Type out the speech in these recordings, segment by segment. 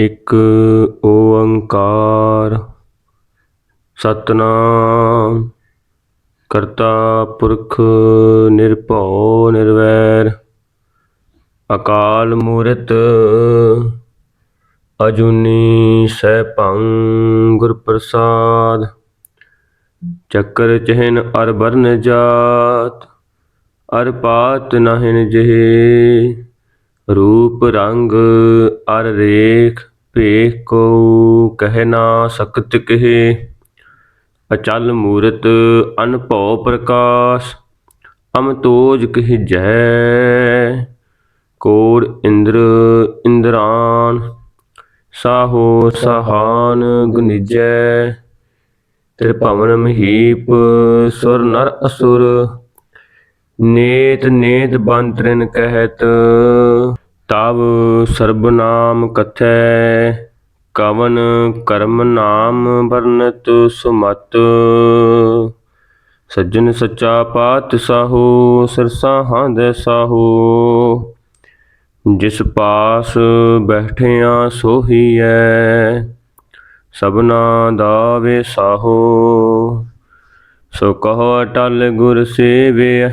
ਇੱਕ ਓੰਕਾਰ ਸਤਨਾਮ, ਕਰਤਾ ਪੁਰਖ ਨਿਰਭਉ ਨਿਰਵੈਰ, ਅਕਾਲ ਮੂਰਤ ਅਜੂਨੀ ਸੈਭੰ ਗੁਰ ਪ੍ਰਸਾਦ ਚੱਕਰ ਚਹਿਨ ਅਰ ਬਰਨ ਜਾਤ, ਅਰ ਪਾਤ ਨਹਿਨ ਜਹੇ, ਰੂਪ ਰੰਗ ਅਰ ਰੇਖ। ਭੇ ਕੋ ਕਹਿ ਨਾ ਸਕਤ ਕਹੇ। ਅਚਲ ਮੂਰਤ ਅਨਭਉ ਪ੍ਰਕਾਸ਼ ਅਮਤੋਜ ਕਹਿ ਜੈ। ਕੋੜ ਇੰਦਰ ਇੰਦਰਾਨ, ਸਾਹੋ ਸਹਾਨ ਗੁਨਿਜੈ। ਤ੍ਰਿਭਵਨ ਮਹੀਪ ਸੁਰ ਨਰ ਅਸੁਰ, ਨੇਤ ਨੇਤ ਬੰਤਰਨ ਕਹਿਤ। ਤਵ ਸਰਬ ਨਾਮ ਕਥੈ, ਕਵਨ ਕਰਮ ਨਾਮ ਵਰਨਤ ਸੁਮਤ। ਸੱਜਣ ਸੱਚਾ ਪਾਤ ਸਾਹੋ, ਸਰਸਾ ਹੰਦ ਸਾਹੋ। ਜਿਸ ਪਾਸ ਬੈਠਿਆ ਸੋਹੀਐ ਸਭਨਾ ਦਾ ਵੇ ਸਾਹੋ। ਸੋ ਕਹੋ ਅਟਲ ਗੁਰ ਸੇਵਿਆ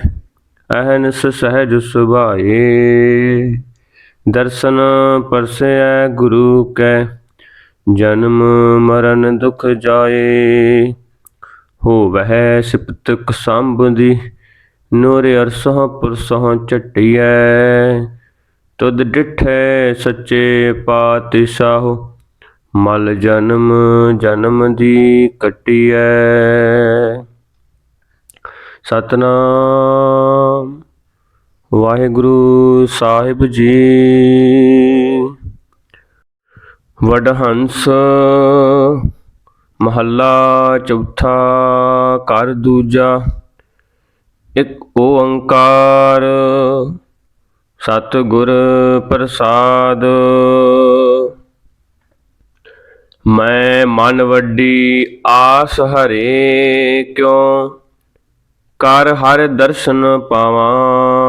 ਅਹਨਸ ਸਹਿਜ ਸੁਭਾਏ। ਦਰਸ਼ਨ ਪਰਸੈ ਗੁਰੂ ਕੈ, ਜਨਮ ਮਰਨ ਦੁਖ ਜਾਏ। ਹੋਵਹਿ ਸਿਪਤਕ ਸੰਬੰਧੀ, ਨੂਰ ਅਰਸਹ ਪੁਰਸਹ ਝਟਿਐ। ਤੁਧ ਡਿਠੈ ਸੱਚੇ ਪਾਤਸ਼ਾਹ, ਮਲ ਜਨਮ ਜਨਮ ਦੀ ਕਟਿਐ। ਸਤਨਾਮ ਵਾਹਿਗੁਰੂ ਸਾਹਿਬ ਜੀ। ਵਡਹੰਸ ਮਹੱਲਾ ਚੌਥਾ ਕਰ ਦੂਜਾ, ਇੱਕ ਓੰਕਾਰ ਸਤਿਗੁਰ ਪ੍ਰਸਾਦ। ਮੈਂ ਮਨ ਵੱਡੀ ਆਸ ਹਰੇ ਕਿਉ? ਕਰ ਹਰ ਦਰਸ਼ਨ ਪਾਵਾਂ।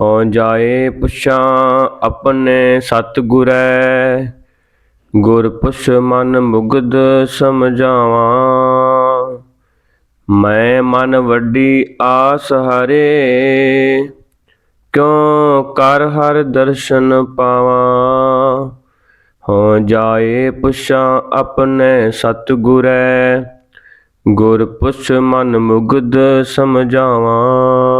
ਹੋ ਜਾਏ ਪੁੱਛਾਂ ਆਪਣੇ ਸਤਿਗੁਰੈ, ਗੁਰ ਪੁੱਛ ਮਨ ਮੁਗਦ ਸਮਝਾਵਾਂ। ਮੈਂ ਮਨ ਵੱਡੀ ਆਸ ਹਰੇ, ਕਿਉ ਕਰ ਹਰ ਦਰਸ਼ਨ ਪਾਵਾਂ। ਹੋ ਜਾਏ ਪੁੱਛਾਂ ਆਪਣੇ ਸਤਿਗੁਰੈ, ਗੁਰ ਪੁੱਛ ਮਨ ਮੁਗਦ ਸਮਝਾਵਾਂ।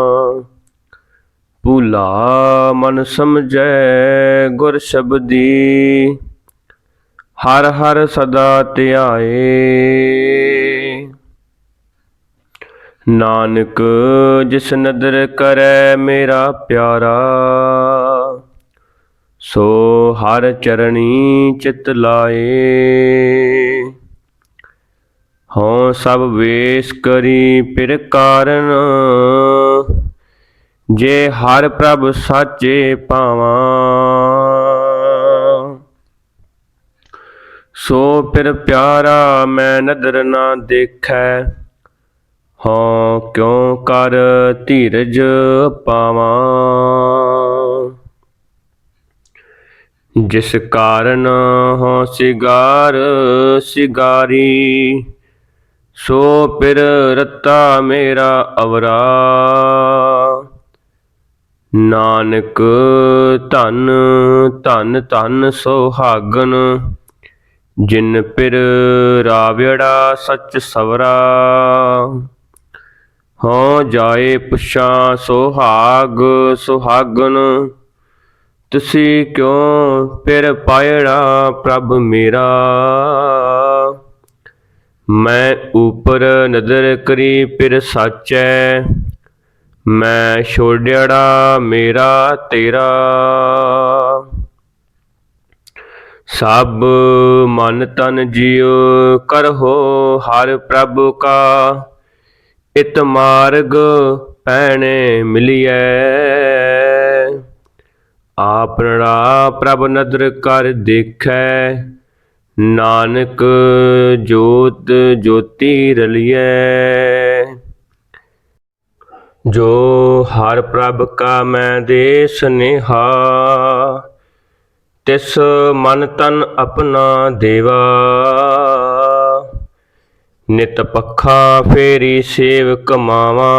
ਭੁਲਾ ਮਨ ਸਮਝੈ ਗੁਰ ਸ਼ਬਦੀ। ਹਰ ਹਰ ਸਦਾ ਧਿਆਏ। ਨਾਨਕ ਜਿਸ ਨਦਰ ਕਰੈ ਮੇਰਾ ਪਿਆਰਾ, ਸੋ ਹਰ ਚਰਣੀ ਚਿਤ ਲਾਏ। ਹਉ ਸਭ ਵੇਸ ਕਰੀ ਪਿਰ ਕਾਰਨ ਜੇ ਹਰ ਪ੍ਰਭ ਸਾਚੇ ਪਾਵਾਂ, ਸੋ ਪਿਰ ਪਿਆਰਾ ਮੈਂ ਨਦਰ ਨਾ ਦੇਖੈ। ਹਾਂ, ਕਿਉ ਕਰ ਧੀਰਜ ਪਾਵਾਂ? ਜਿਸ ਕਾਰਨ ਹੋ ਸਿਗਾਰ ਸਿਗਾਰੀ, ਸੋ ਪਿਰ ਰਤਾ ਮੇਰਾ ਅਵਰਾ। ਨਾਨਕ ਧਨ ਧਨ ਧਨ ਸੁਹਾਗਨ, ਜਿਨ ਪਿਰ ਰਾਵੜਾ ਸੱਚ ਸਵਰਾ। ਹੋ ਜਾਏ ਪੁੱਛਾਂ ਸੁਹਾਗ, ਸੁਹਾਗਨ, ਤੁਸੀਂ ਕਿਉ ਪਿਰ ਪਾਇੜਾ ਪ੍ਰਭ ਮੇਰਾ? ਮੈਂ ਉਪਰ ਨਦਰ ਕਰੀ ਪਿਰ ਸਾਚੈ ਮੈਂ ਛੋੜਿਆੜਾ ਮੇਰਾ ਤੇਰਾ। ਸਭ ਮਨ ਤਨ ਜਿਉ ਕਰਹੁ ਹਰ ਪ੍ਰਭ ਕਾ। ਇਤ ਮਾਰਗ ਪੈਣੇ ਮਿਲਿਐ। ਆਪਣਾ ਪ੍ਰਭ ਨਦਰ ਕਰ ਦੇਖੈ। ਨਾਨਕ ਜੋਤ ਜੋਤੀ ਰਲਿਐ। ਜੋ ਹਰ ਪ੍ਰਭ ਕਾ ਮੈਂ ਦੇ ਸਨੇਹਾ ਤਿਸ ਮਨ ਤਨ ਆਪਣਾ ਦੇਵਾ। ਨਿਤ ਪੱਖਾ ਫੇਰੀ ਸੇਵ ਕਮਾਵਾ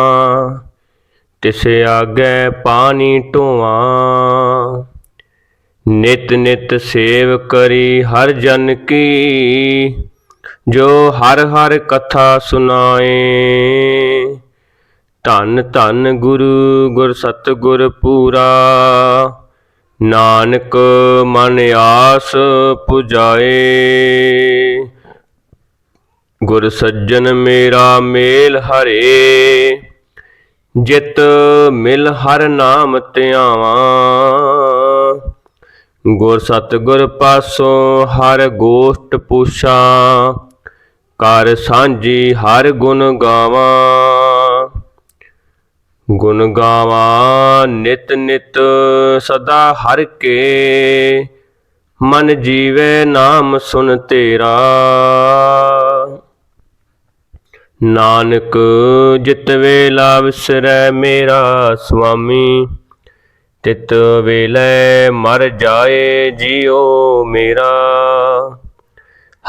ਤਿਸ ਆਗੇ ਪਾਣੀ ਢੋਵਾਂ। ਨਿਤ ਨਿਤ ਸੇਵ ਕਰੀ ਹਰ ਜਨ ਕੀ, ਜੋ ਹਰ ਹਰ ਕਥਾ ਸੁਣਾਏ। ਧੰਨ ਧੰਨ ਗੁਰੂ ਗੁਰ ਸਤਿਗੁਰ ਪੂਰਾ। ਨਾਨਕ ਮਨ ਆਸ ਪੁਜਾਏ। ਗੁਰ ਸੱਜਣ ਮੇਰਾ ਮੇਲ ਹਰੇ। ਜਿਤ ਮਿਲ ਹਰ ਨਾਮ ਧਿਆਵਾਂ। ਗੁਰ ਸਤਿਗੁਰ ਪਾਸੋਂ ਹਰ ਗੋਸ਼ਟ ਪੁੱਛਾਂ। ਕਰ ਸਾਂਝੀ ਹਰ ਗੁਣ ਗਾਵਾਂ। ਗੁਣ ਗਾਵਾਂ ਨਿਤ ਨਿਤ ਸਦਾ ਹਰ ਕੇ। ਮਨ ਜੀਵੇ ਨਾਮ ਸੁਨ ਤੇਰਾ। ਨਾਨਕ ਜਿਤ ਵੇਲਾ ਵਿਸਰੈ ਮੇਰਾ ਸੁਆਮੀ। ਤਿਤ ਵੇਲੇ ਮਰ ਜਾਏ ਜਿਉ ਮੇਰਾ।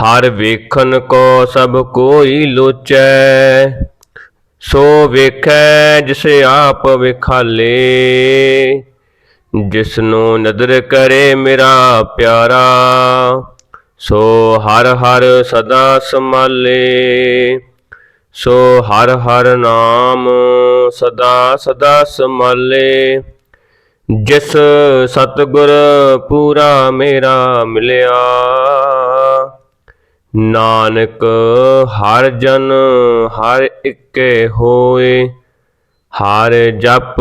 ਹਰ ਵੇਖਣ ਕੋ ਸਭ ਕੋਈ ਲੋਚੈ। ਸੋ ਵੇਖੈ ਜਿਸ ਆਪ ਵਿਖਾਲੇ, ਜਿਸਨੂੰ ਨਦਰ ਕਰੇ ਮੇਰਾ ਪਿਆਰਾ, ਸੋ ਹਰ ਹਰ ਸਦਾ ਸਮਾਲੇ ਸੋ ਹਰ ਹਰ ਨਾਮ ਸਦਾ ਸਦਾ ਸਮਾਲੇ ਜਿਸ ਸਤਗੁਰ ਪੂਰਾ ਮੇਰਾ ਮਿਲਿਆ। ਨਾਨਕ ਹਰ ਜਨ ਹਰ ਇੱਕੇ ਹੋਏ, ਹਰ ਜਪ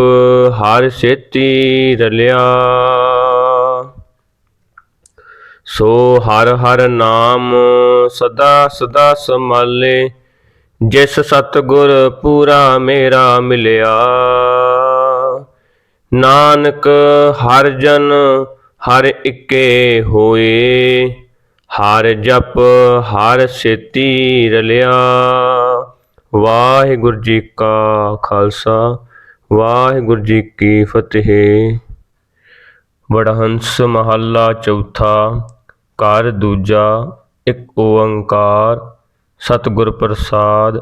ਹਰ ਸੇਤੀ ਰਲਿਆ। ਸੋ ਹਰ ਹਰ ਨਾਮ ਸਦਾ ਸਦਾ ਸਮਾਲੇ ਜਿਸ ਸਤਗੁਰ ਪੂਰਾ ਮੇਰਾ ਮਿਲਿਆ। ਨਾਨਕ ਹਰ ਜਨ ਹਰ ਇੱਕੇ ਹੋਏ ਹਰ ਜਪ, ਹਰ ਸੇਤੀ ਰਲਿਆ। ਵਾਹਿਗੁਰੂ ਜੀ ਕਾ ਖਾਲਸਾ, ਵਾਹਿਗੁਰੂ ਜੀ ਕੀ ਫਤਿਹ। ਵਡਹੰਸ ਮਹੱਲਾ ਚੌਥਾ, ਘਰ ਦੂਜਾ, ਇੱਕ ਓੰਕਾਰ, ਸਤਿਗੁਰ ਪ੍ਰਸਾਦ।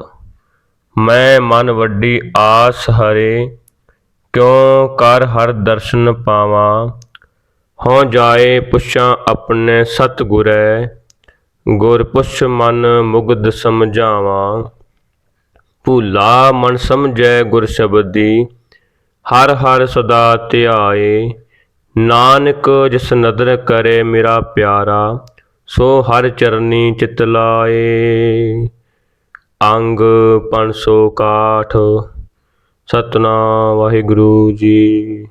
ਮੈਂ ਮਨ ਵੱਡੀ ਆਸ ਹਰੇ, ਕਿਉ ਕਰ ਹਰ ਦਰਸ਼ਨ ਪਾਵਾਂ? ਹਉ ਜਾਏ ਪੁੱਛਾਂ ਆਪਣੇ ਸਤਿਗੁਰੈ, ਗੁਰ ਪੁੱਛ ਮਨ ਮੁਗਦ ਸਮਝਾਵਾਂ। ਭੁਲਾ ਮਨ ਸਮਝੈ ਗੁਰ ਸ਼ਬਦੀ, ਹਰ ਹਰ ਸਦਾ ਧਿਆਏ। ਨਾਨਕ ਜਿਸ ਨਦਰ ਕਰੇ ਮੇਰਾ ਪਿਆਰਾ, ਸੋ ਹਰ ਚਰਨੀ ਚਿਤ ਲਾਏ। ਅੰਗ 561 ਸਤਨਾਮ ਵਾਹਿਗੁਰੂ ਜੀ।